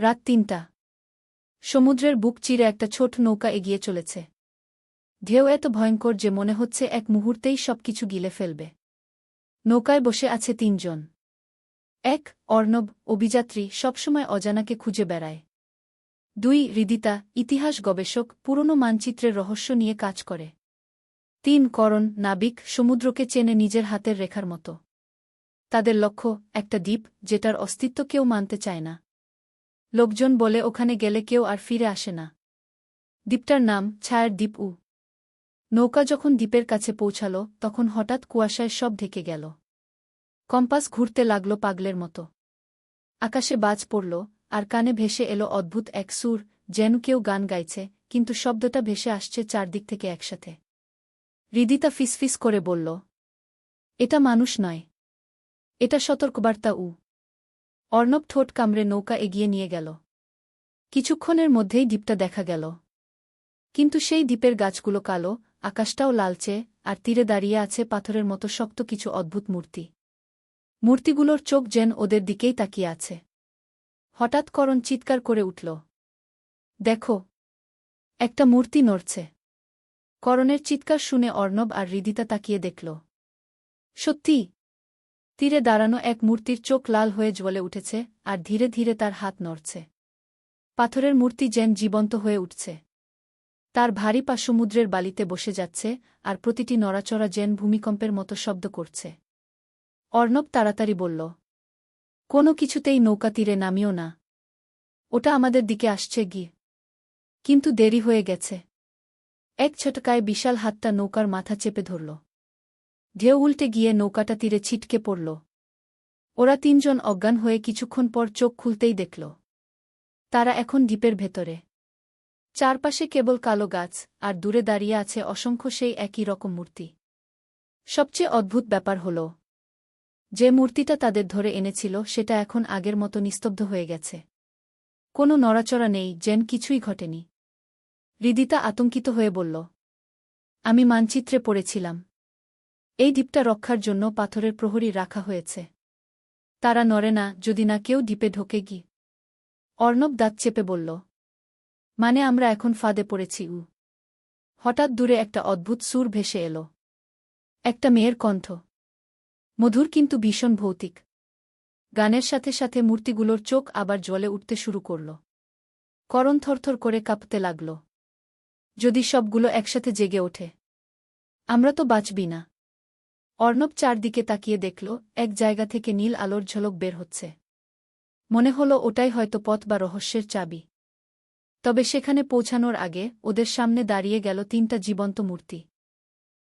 রাত তিনটা। সমুদ্রের বুক চিরে একটা ছোট নৌকা এগিয়ে চলেছে। ঢেউ এত ভয়ঙ্কর যে মনে হচ্ছে এক মুহূর্তেই সবকিছু গিলে ফেলবে। নৌকায় বসে আছে তিনজন। এক, অর্ণব, অভিযাত্রী সবসময় অজানাকে খুঁজে বেড়ায়। দুই হৃদিতা ইতিহাস গবেষক, পুরনো মানচিত্রের রহস্য নিয়ে কাজ করে। তিন, করণ, নাবিক, সমুদ্রকে চেনে নিজের হাতের রেখার মতো। তাদের লক্ষ্য একটা দ্বীপ যেটার অস্তিত্ব কেউ মানতে চায় না। লোকজন বলে, ওখানে গেলে কেউ আর ফিরে আসে না। দ্বীপটার নাম ছায়ার দ্বীপ উ। নৌকা যখন দ্বীপের কাছে পৌঁছাল, তখন হঠাৎ কুয়াশায় সব ঢেকে গেল। কম্পাস ঘুরতে লাগল পাগলের মতো। আকাশে বাজ পড়ল, আর কানে ভেসে এলো অদ্ভুত এক সুর, যেন কেউ গান গাইছে, কিন্তু শব্দটা ভেসে আসছে চারদিক থেকে একসাথে। হৃদিতা ফিসফিস করে বলল, এটা মানুষ নয়। এটা সতর্কবার্তা উ। অর্ণব ঠোঁট কামড়ে নৌকা এগিয়ে নিয়ে গেল। কিছুক্ষণের মধ্যেই দ্বীপটা দেখা গেল। কিন্তু সেই দ্বীপের গাছগুলো কালো, আকাশটাও লালচে, আর তীরে দাঁড়িয়ে আছে পাথরের মতো শক্ত কিছু অদ্ভুত মূর্তি। মূর্তিগুলোর চোখ যেন ওদের দিকেই তাকিয়ে আছে। হঠাৎ করণ চিৎকার করে উঠল। দেখো, একটা মূর্তি নড়ছে। করণের চিৎকার শুনে অর্ণব আর হৃদিতা তাকিয়ে দেখল। সত্যি তীরে দাঁড়ানো এক মূর্তির চোখ লাল হয়ে জ্বলে উঠেছে আর ধীরে ধীরে তার হাত নড়ছে। পাথরের মূর্তি যেন জীবন্ত হয়ে উঠছে। তার ভারী পা সমুদ্রের বালিতে বসে যাচ্ছে আর প্রতিটি নড়াচড়া যেন ভূমিকম্পের মতো শব্দ করছে। অর্ণব তাড়াতাড়ি বলল, কোনো কিছুতেই নৌকা তীরে নামিও না। ওটা আমাদের দিকে আসছে গিয়ে। কিন্তু দেরি হয়ে গেছে। এক ছটকায় বিশাল হাতটা নৌকার মাথা চেপে ধরল। ঢেউ উল্টে গিয়ে নৌকাটা তীরে ছিটকে পড়ল। ওরা তিনজন অজ্ঞান হয়ে কিছুক্ষণ পর চোখ খুলতেই দেখল। তারা এখন দ্বীপের ভেতরে। চারপাশে কেবল কালো গাছ, আর দূরে দাঁড়িয়ে আছে অসংখ্য সেই একই রকম মূর্তি। সবচেয়ে অদ্ভুত ব্যাপার হল, যে মূর্তিটা তাদের ধরে এনেছিল সেটা এখন আগের মতো নিস্তব্ধ হয়ে গেছে। কোনো নড়াচড়া নেই, যেন কিছুই ঘটেনি। হৃদিতা আতঙ্কিত হয়ে বলল, আমি মানচিত্রে পড়েছিলাম। এই দ্বীপটা রক্ষার জন্য পাথরের প্রহরী রাখা হয়েছে। তারা নড়ে না, যদি না কেউ দ্বীপে ঢোকে গি। অর্ণব দাঁত চেপে বলল মানে আমরা এখন ফাঁদে পড়েছি, উ। হঠাৎ দূরে একটা অদ্ভুত সুর ভেসে এল। একটা মেয়ের কণ্ঠ। মধুর কিন্তু ভীষণ ভৌতিক। গানের সাথে সাথে মূর্তিগুলোর চোখ আবার জলে উঠতে শুরু করল। করণ থরথর করে কাঁপতে লাগল। যদি সবগুলো একসাথে জেগে ওঠে, আমরা তো বাঁচবি না। অর্ণব চারদিকে তাকিয়ে দেখল, এক জায়গা থেকে নীল আলোর ঝলক বের হচ্ছে। মনে হল ওটাই হয়তো পথ বা রহস্যের চাবি। তবে সেখানে পৌঁছানোর আগে ওদের সামনে দাঁড়িয়ে গেল তিনটা জীবন্ত মূর্তি।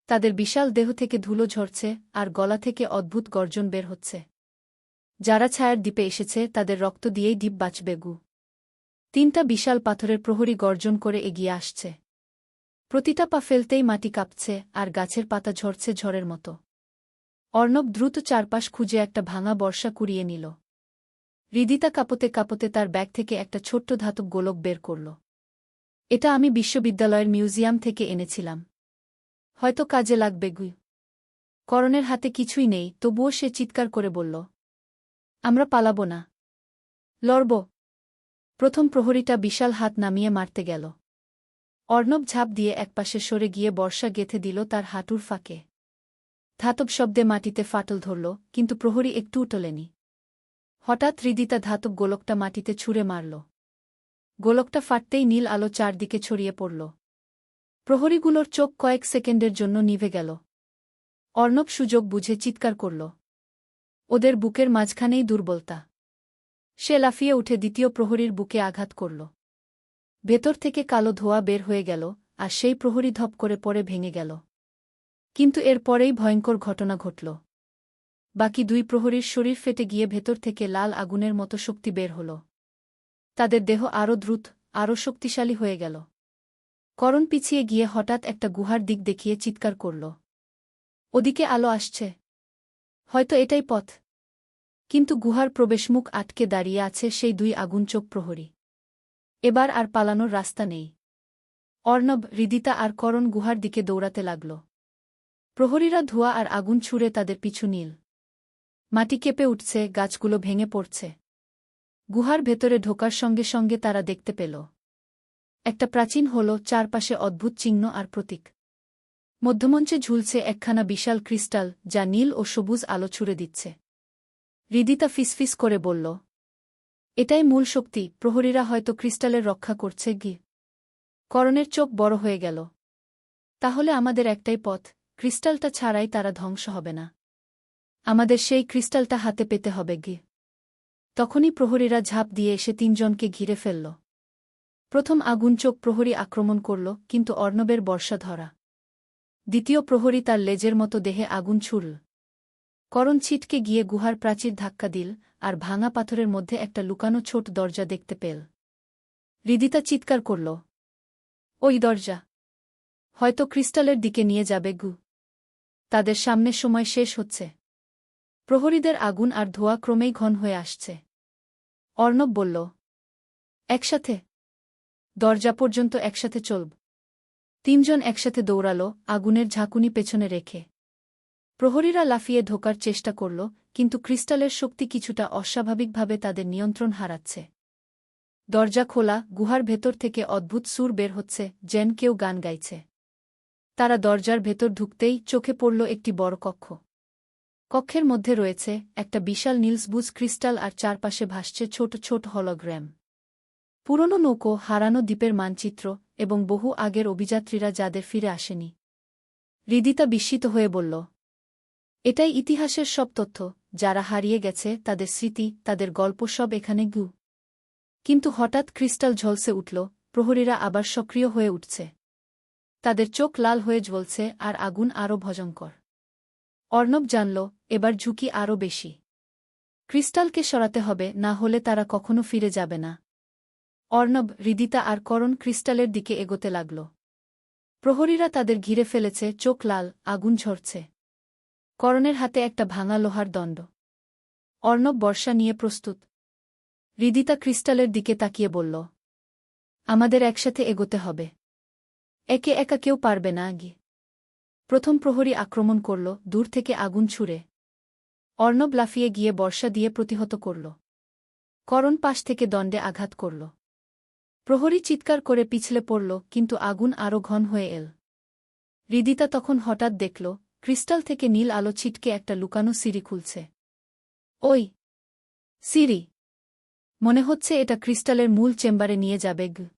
তাদের বিশাল দেহ থেকে ধুলো ঝরছে আর গলা থেকে অদ্ভুত গর্জন বের হচ্ছে। যারা ছায়ার দ্বীপে এসেছে তাদের রক্ত দিয়েই দ্বীপ বাঁচবে গু। তিনটা বিশাল পাথরের প্রহরী গর্জন করে এগিয়ে আসছে। প্রতিটা পা ফেলতেই মাটি কাঁপছে আর গাছের পাতা ঝরছে ঝড়ের মতো। অর্ণব দ্রুত চারপাশ খুঁজে একটা ভাঙা বর্ষা কুড়িয়ে নিল। হৃদিতা কাপতে কাপতে তার ব্যাগ থেকে একটা ছোট্ট ধাতব গোলক বের করল। এটা আমি বিশ্ববিদ্যালয়ের মিউজিয়াম থেকে এনেছিলাম। হয়তো কাজে লাগবে, গুই। করণের হাতে কিছুই নেই, তবুও সে চিৎকার করে বলল, আমরা পালাব না। লড়ব। প্রথম প্রহরীটা বিশাল হাত নামিয়ে মারতে গেল। অর্ণব ঝাঁপ দিয়ে একপাশে সরে গিয়ে বর্ষা গেথে দিল তার হাঁটুর ফাঁকে। ধাতব শব্দে মাটিতে ফাটল ধরল, কিন্তু প্রহরী একটুও টলেনি হঠাৎ হৃদিতা ধাতব গোলকটা মাটিতে ছুঁড়ে মারল। গোলকটা ফাটতেই নীল আলো চারদিকে ছড়িয়ে পড়ল। প্রহরীগুলোর চোখ কয়েক সেকেন্ডের জন্য নিভে গেল। অর্ণব সুযোগ বুঝে চিৎকার করল। ওদের বুকের মাঝখানেই দুর্বলতা। সে লাফিয়ে উঠে দ্বিতীয় প্রহরীর বুকে আঘাত করল। ভেতর থেকে কালো ধোয়া বের হয়ে গেল, আর সেই প্রহরী ধপ করে পরে ভেঙে গেল। কিন্তু এর পরেই ভয়ঙ্কর ঘটনা ঘটল। বাকি দুই প্রহরীর শরীর ফেটে গিয়ে ভেতর থেকে লাল আগুনের মতো শক্তি বের হল। তাদের দেহ আরও দ্রুত, আরও শক্তিশালী হয়ে গেল। করণ পিছিয়ে গিয়ে হঠাৎ একটা গুহার দিক দেখিয়ে চিৎকার করল। ওদিকে আলো আসছে। হয়তো এটাই পথ। কিন্তু গুহার প্রবেশমুখ আটকে দাঁড়িয়ে আছে সেই দুই আগুন চোখ প্রহরী। এবার আর পালানোর রাস্তা নেই। অর্ণব হৃদিতা আর করণ গুহার দিকে দৌড়াতে লাগল। প্রহরীরা ধোঁয়া আর আগুন ছুঁড়ে তাদের পিছু নীল। মাটি কেঁপে উঠছে, গাছগুলো ভেঙে পড়ছে। গুহার ভেতরে ঢোকার সঙ্গে সঙ্গে তারা দেখতে পেল। একটা প্রাচীন হল, চারপাশে অদ্ভুত চিহ্ন আর প্রতীক। মধ্যমঞ্চে ঝুলছে একখানা বিশাল ক্রিস্টাল, যা নীল ও সবুজ আলো ছুড়ে দিচ্ছে। হৃদিতা ফিসফিস করে বলল, এটাই মূল শক্তি, প্রহরীরা হয়তো ক্রিস্টালের রক্ষা করছে গি করণের চোখ বড় হয়ে গেল। তাহলে আমাদের একটাই পথ ক্রিস্টালটা ছাড়াই তারা ধ্বংস হবে না। আমাদের সেই ক্রিস্টালটা হাতে পেতে হবে গি। তখনই প্রহরীরা ঝাঁপ দিয়ে এসে তিনজনকে ঘিরে ফেলল। প্রথম আগুন চোখ প্রহরী আক্রমণ করল, কিন্তু অর্ণবের বর্ষা ধরা। দ্বিতীয় প্রহরী তার লেজের মতো দেহে আগুন ছুড়ল। করণ ছিটকে গিয়ে গুহার প্রাচীর ধাক্কা দিল, আর ভাঙা পাথরের মধ্যে একটা লুকানো ছোট দরজা দেখতে পেল। হৃদিতা চিৎকার করল, ওই দরজা, হয়তো ক্রিস্টালের দিকে নিয়ে যাবে গু। তাদের সামনে সময় শেষ হচ্ছে। প্রহরীদের আগুন আর ধোয়া ক্রমেই ঘন হয়ে আসছে। অর্ণব বলল, একসাথে, দরজা পর্যন্ত একসাথে চলব। তিনজন একসাথে দৌড়াল, আগুনের ঝাঁকুনি পেছনে রেখে। প্রহরীরা লাফিয়ে ঢোকার চেষ্টা করল, কিন্তু ক্রিস্টালের শক্তি কিছুটা অস্বাভাবিকভাবে তাদের নিয়ন্ত্রণ হারাচ্ছে। দরজা খোলা, গুহার ভেতর থেকে অদ্ভুত সুর বের হচ্ছে, যেন কেউ গান গাইছে। তারা দরজার ভেতর ঢুকতেই চোখে পড়ল একটি বড় কক্ষ। কক্ষের মধ্যে রয়েছে একটা বিশাল নীলসবুজ ক্রিস্টাল আর চারপাশে ভাসছে ছোট ছোট হলগ্র্যাম পুরনো নৌকো, হারানো দ্বীপের মানচিত্র এবং বহু আগের অভিযাত্রীরা যাদের ফিরে আসেনি। হৃদিতা বিস্মিত হয়ে বলল, এটাই ইতিহাসের সব তথ্য, যারা হারিয়ে গেছে, তাদের স্মৃতি, তাদের গল্প সব এখানে গু। কিন্তু হঠাৎ ক্রিস্টাল ঝলসে উঠল, প্রহরীরা আবার সক্রিয় হয়ে উঠছে। তাদের চোখ লাল হয়ে জ্বলছে আর আগুন আরও ভজঙ্কর অর্ণব জানল, এবার ঝুঁকি আরও বেশি। ক্রিস্টালকে সরাতে হবে, না হলে তারা কখনো ফিরে যাবে না। অর্ণব হৃদিতা আর করণ ক্রিস্টালের দিকে এগোতে লাগল। প্রহরীরা তাদের ঘিরে ফেলেছে, চোখ লাল, আগুন ঝরছে। করণের হাতে একটা ভাঙা লোহার দণ্ড। অর্ণব বর্ষা নিয়ে প্রস্তুত। হৃদিতা ক্রিস্টালের দিকে তাকিয়ে বলল, আমাদের একসাথে এগোতে হবে। একে একা কেউ পারবে না, আগে। প্রথম প্রহরী আক্রমণ করল, দূর থেকে আগুন ছুঁড়ে। অর্ণব লাফিয়ে গিয়ে বর্ষা দিয়ে প্রতিহত করল। করণ পাশ থেকে দণ্ডে আঘাত করল। প্রহরী চিৎকার করে পিছলে পড়ল, কিন্তু আগুন আরও ঘন হয়ে এল। রিদিতা তখন হঠাৎ দেখল, ক্রিস্টাল থেকে নীল আলো ছিটকে একটা লুকানো সিঁড়ি খুলছে। ওই! সিঁড়ি! মনে হচ্ছে এটা ক্রিস্টালের মূল চেম্বারে নিয়ে যাবে, গ।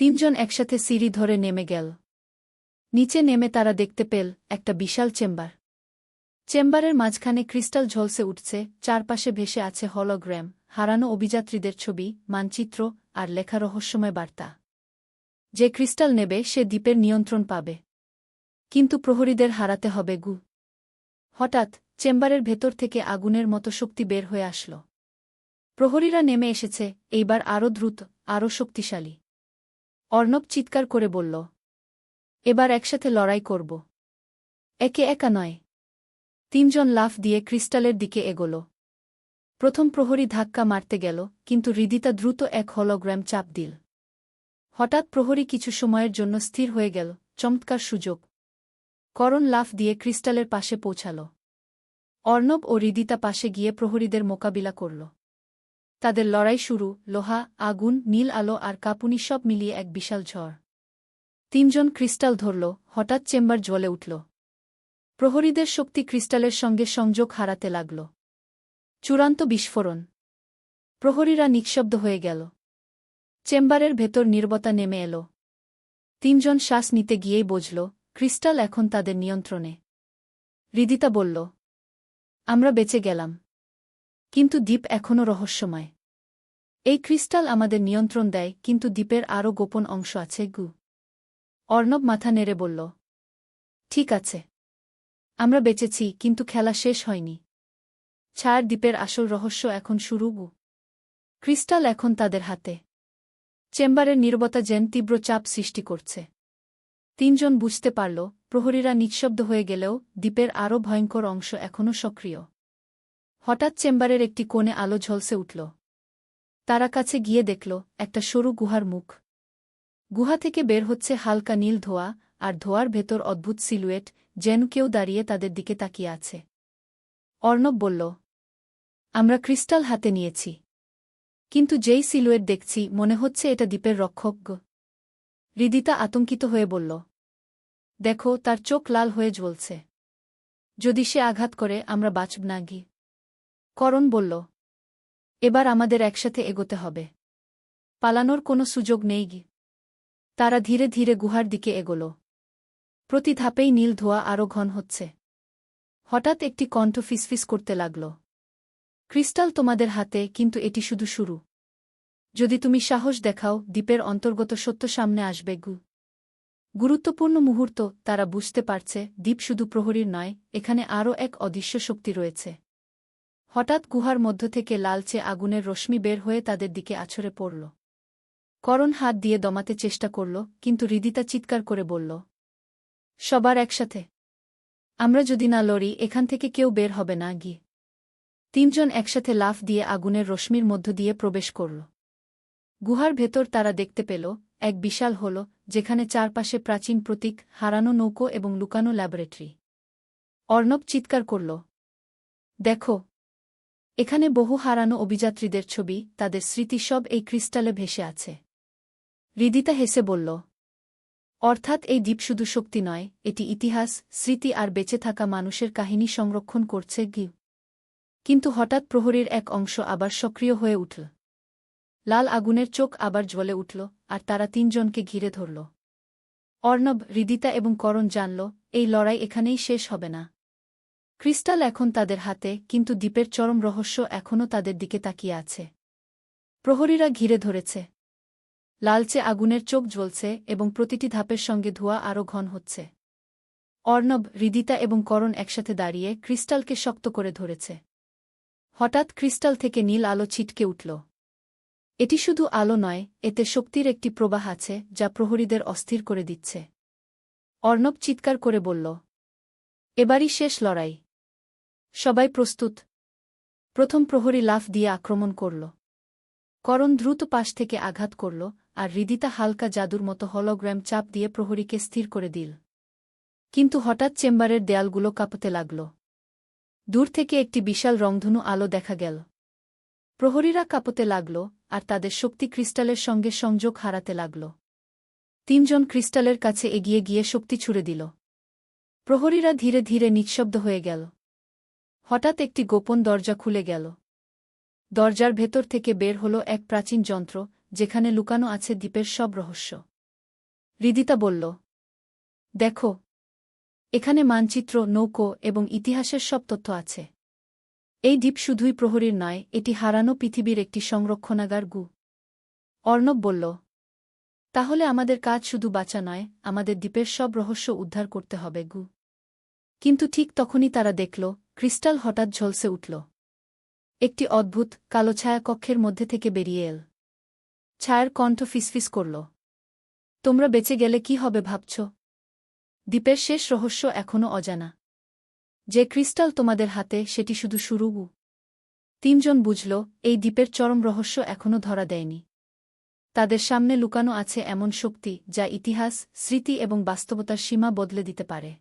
তিনজন একসাথে সিঁড়ি ধরে নেমে গেল। নিচে নেমে তারা দেখতে পেল একটা বিশাল চেম্বার। চেম্বারের মাঝখানে ক্রিস্টাল ঝলসে উঠছে, চারপাশে ভেসে আছে হলোগ্র্যাম হারানো অভিযাত্রীদের ছবি, মানচিত্র আর লেখা রহস্যময় বার্তা। যে ক্রিস্টাল নেবে, সে দ্বীপের নিয়ন্ত্রণ পাবে। কিন্তু প্রহরীদের হারাতে হবে গু। হঠাৎ, চেম্বারের ভেতর থেকে আগুনের মতো শক্তি বের হয়ে আসল। প্রহরীরা নেমে এসেছে, এইবার আরও দ্রুত, আরও শক্তিশালী। অর্ণব চিৎকার করে বলল, এবার একসাথে লড়াই করব। একে একা নয়, তিনজন লাফ দিয়ে ক্রিস্টালের দিকে এগোল। প্রথম প্রহরী ধাক্কা মারতে গেল, কিন্তু হৃদিতা দ্রুত এক হলোগ্রাম চাপ দিল। হঠাৎ প্রহরী কিছু সময়ের জন্য স্থির হয়ে গেল, চমৎকার সুযোগ। করণ লাফ দিয়ে ক্রিস্টালের পাশে পৌঁছাল। অর্ণব ও হৃদিতা পাশে গিয়ে প্রহরীদের মোকাবিলা করল। তাদের লড়াই শুরু, লোহা, আগুন, নীল আলো আর কাপুনি সব মিলিয়ে এক বিশাল ঝড়। তিনজন ক্রিস্টাল ধরল, হঠাৎ চেম্বার জ্বলে উঠল। প্রহরীদের শক্তি ক্রিস্টালের সঙ্গে সংযোগ হারাতে লাগল। চূড়ান্ত বিস্ফোরণ। প্রহরীরা নিঃশব্দ হয়ে গেল। চেম্বারের ভেতর নির্বতা নেমে এল। তিনজন শ্বাস নিতে গিয়েই বুঝল, ক্রিস্টাল এখন তাদের নিয়ন্ত্রণে। হৃদিতা বলল, আমরা বেঁচে গেলাম। কিন্তু দ্বীপ এখনও রহস্যময়। এই ক্রিস্টাল আমাদের নিয়ন্ত্রণ দেয়, কিন্তু দ্বীপের আরও গোপন অংশ আছে গু। অর্ণব মাথা নেড়ে বলল, ঠিক আছে। আমরা বেঁচেছি, কিন্তু খেলা শেষ হয়নি। ছায়ার দ্বীপের আসল রহস্য এখন শুরু গু। ক্রিস্টাল এখন তাদের হাতে। চেম্বারের নির্বতা যেন তীব্র চাপ সৃষ্টি করছে। তিনজন বুঝতে পারল, প্রহরীরা নিঃশব্দ হয়ে গেলেও দ্বীপের আরও ভয়ঙ্কর অংশ এখনও সক্রিয়। হঠাৎ চেম্বারের একটি কোণে আলো ঝলসে উঠল। তারা কাছে গিয়ে দেখল, একটা সরু গুহার মুখ। গুহা থেকে বের হচ্ছে হালকা নীল ধোয়া, আর ধোয়ার ভেতর অদ্ভুত সিলুয়েট, যেন কেউ দাঁড়িয়ে তাদের দিকে তাকিয়ে আছে। অর্ণব বলল, আমরা ক্রিস্টাল হাতে নিয়েছি। কিন্তু যেই সিলুয়েট দেখছি, মনে হচ্ছে এটা দ্বীপের রক্ষক হৃদিতা আতঙ্কিত হয়ে বলল, দেখো, তার চোখ লাল হয়ে জ্বলছে। যদি সে আঘাত করে, আমরা বাঁচব না গি করণ বলল, এবার আমাদের একসাথে এগোতে হবে। পালানোর কোনো সুযোগ নেই গি। তারা ধীরে ধীরে গুহার দিকে এগোল। প্রতি ধাপেই নীল ধোয়া আরও ঘন হচ্ছে। হঠাৎ একটি কণ্ঠ ফিসফিস করতে লাগল, ক্রিস্টাল তোমাদের হাতে, কিন্তু এটি শুধু শুরু। যদি তুমি সাহস দেখাও, দ্বীপের অন্তর্গত সত্য সামনে আসবে গু। গুরুত্বপূর্ণ মুহূর্ত, তারা বুঝতে পারছে, দ্বীপ শুধু প্রহরীর নয়, এখানে আরও এক অদৃশ্য শক্তি রয়েছে। হঠাৎ গুহার মধ্য থেকে লালচে আগুনের রশ্মি বের হয়ে তাদের দিকে আছড়ে পড়ল। করণ হাত দিয়ে দমাতে চেষ্টা করল, কিন্তু হৃদিতা চিৎকার করে বলল, সবার একসাথে। আমরা যদি না লড়ি, এখান থেকে কেউ বের হবে না গিয়ে। তিনজন একসাথে লাফ দিয়ে আগুনের রশ্মির মধ্য দিয়ে প্রবেশ করল। গুহার ভেতর তারা দেখতে পেল, এক বিশাল হল, যেখানে চারপাশে প্রাচীন প্রতীক, হারানো নৌকো এবং লুকানো ল্যাবরেটরি। অর্ণব চিৎকার করল, দেখো এখানে বহু হারানো অভিযাত্রীদের ছবি, তাদের স্মৃতি সব এই ক্রিস্টালে ভেসে আছে। হৃদিতা হেসে বলল, অর্থাৎ এই দ্বীপ শুধু শক্তি নয়, এটি ইতিহাস, স্মৃতি আর বেঁচে থাকা মানুষের কাহিনী সংরক্ষণ করছে গিউ কিন্তু হঠাৎ প্রহরীর এক অংশ আবার সক্রিয় হয়ে উঠল। লাল আগুনের চোখ আবার জ্বলে উঠল, আর তারা তিনজনকে ঘিরে ধরল। অর্ণব হৃদিতা এবং করণ জানল, এই লড়াই এখানেই শেষ হবে না। ক্রিস্টাল এখন তাদের হাতে, কিন্তু দ্বীপের চরম রহস্য এখনও তাদের দিকে তাকিয়ে আছে। প্রহরীরা ঘিরে ধরেছে। লালচে আগুনের চোখ জ্বলছে এবং প্রতিটি ধাপের সঙ্গে ধোঁয়া আরও ঘন হচ্ছে। অর্ণব হৃদিতা এবং করণ একসাথে দাঁড়িয়ে ক্রিস্টালকে শক্ত করে ধরেছে। হঠাৎ ক্রিস্টাল থেকে নীল আলো ছিটকে উঠল। এটি শুধু আলো নয়, এতে শক্তির একটি প্রবাহ আছে যা প্রহরীদের অস্থির করে দিচ্ছে। অর্ণব চিৎকার করে বলল, এবারই শেষ লড়াই। সবাই প্রস্তুত। প্রথম প্রহরী লাফ দিয়ে আক্রমণ করল। করণ দ্রুত পাশ থেকে আঘাত করল, আর হৃদিতা হালকা জাদুর মতো হলোগ্রাম চাপ দিয়ে প্রহরীকে স্থির করে দিল। কিন্তু হঠাৎ চেম্বারের দেয়ালগুলো কাঁপতে লাগল। দূর থেকে একটি বিশাল রংধনু আলো দেখা গেল। প্রহরীরা কাঁপতে লাগল, আর তাদের শক্তি ক্রিস্টালের সঙ্গে সংযোগ হারাতে লাগল। তিনজন ক্রিস্টালের কাছে এগিয়ে গিয়ে শক্তি ছুড়ে দিল। প্রহরীরা ধীরে ধীরে নিঃশব্দ হয়ে গেল। হঠাৎ একটি গোপন দরজা খুলে গেল। দরজার ভেতর থেকে বের হল এক প্রাচীন যন্ত্র, যেখানে লুকানো আছে দ্বীপের সব রহস্য। রিদিতা বলল, দেখো, এখানে মানচিত্র, নৌকো এবং ইতিহাসের সব তথ্য আছে। এই দ্বীপ শুধুই প্রহরীর নয়, এটি হারানো পৃথিবীর একটি সংরক্ষণাগার গু। অর্ণব বলল, তাহলে আমাদের কাজ শুধু বাঁচা নয়, আমাদের দ্বীপের সব রহস্য উদ্ধার করতে হবে গু। কিন্তু ঠিক তখনই তারা দেখল ক্রিস্টাল হঠাৎ ঝলসে উঠল। একটি অদ্ভুত, কালো ছায়া কক্ষের মধ্যে থেকে বেরিয়ে এল। ছায়ার কণ্ঠ ফিসফিস করল। তোমরা বেঁচে গেলে কি হবে ভাবছ? দ্বীপের শেষ রহস্য এখনও অজানা। যে ক্রিস্টাল তোমাদের হাতে, সেটি শুধু শুরু তিনজন বুঝল, এই দ্বীপের চরম রহস্য এখনও ধরা দেয়নি। তাদের সামনে লুকানো আছে এমন শক্তি, যা ইতিহাস, স্মৃতি এবং বাস্তবতার সীমা বদলে দিতে পারে।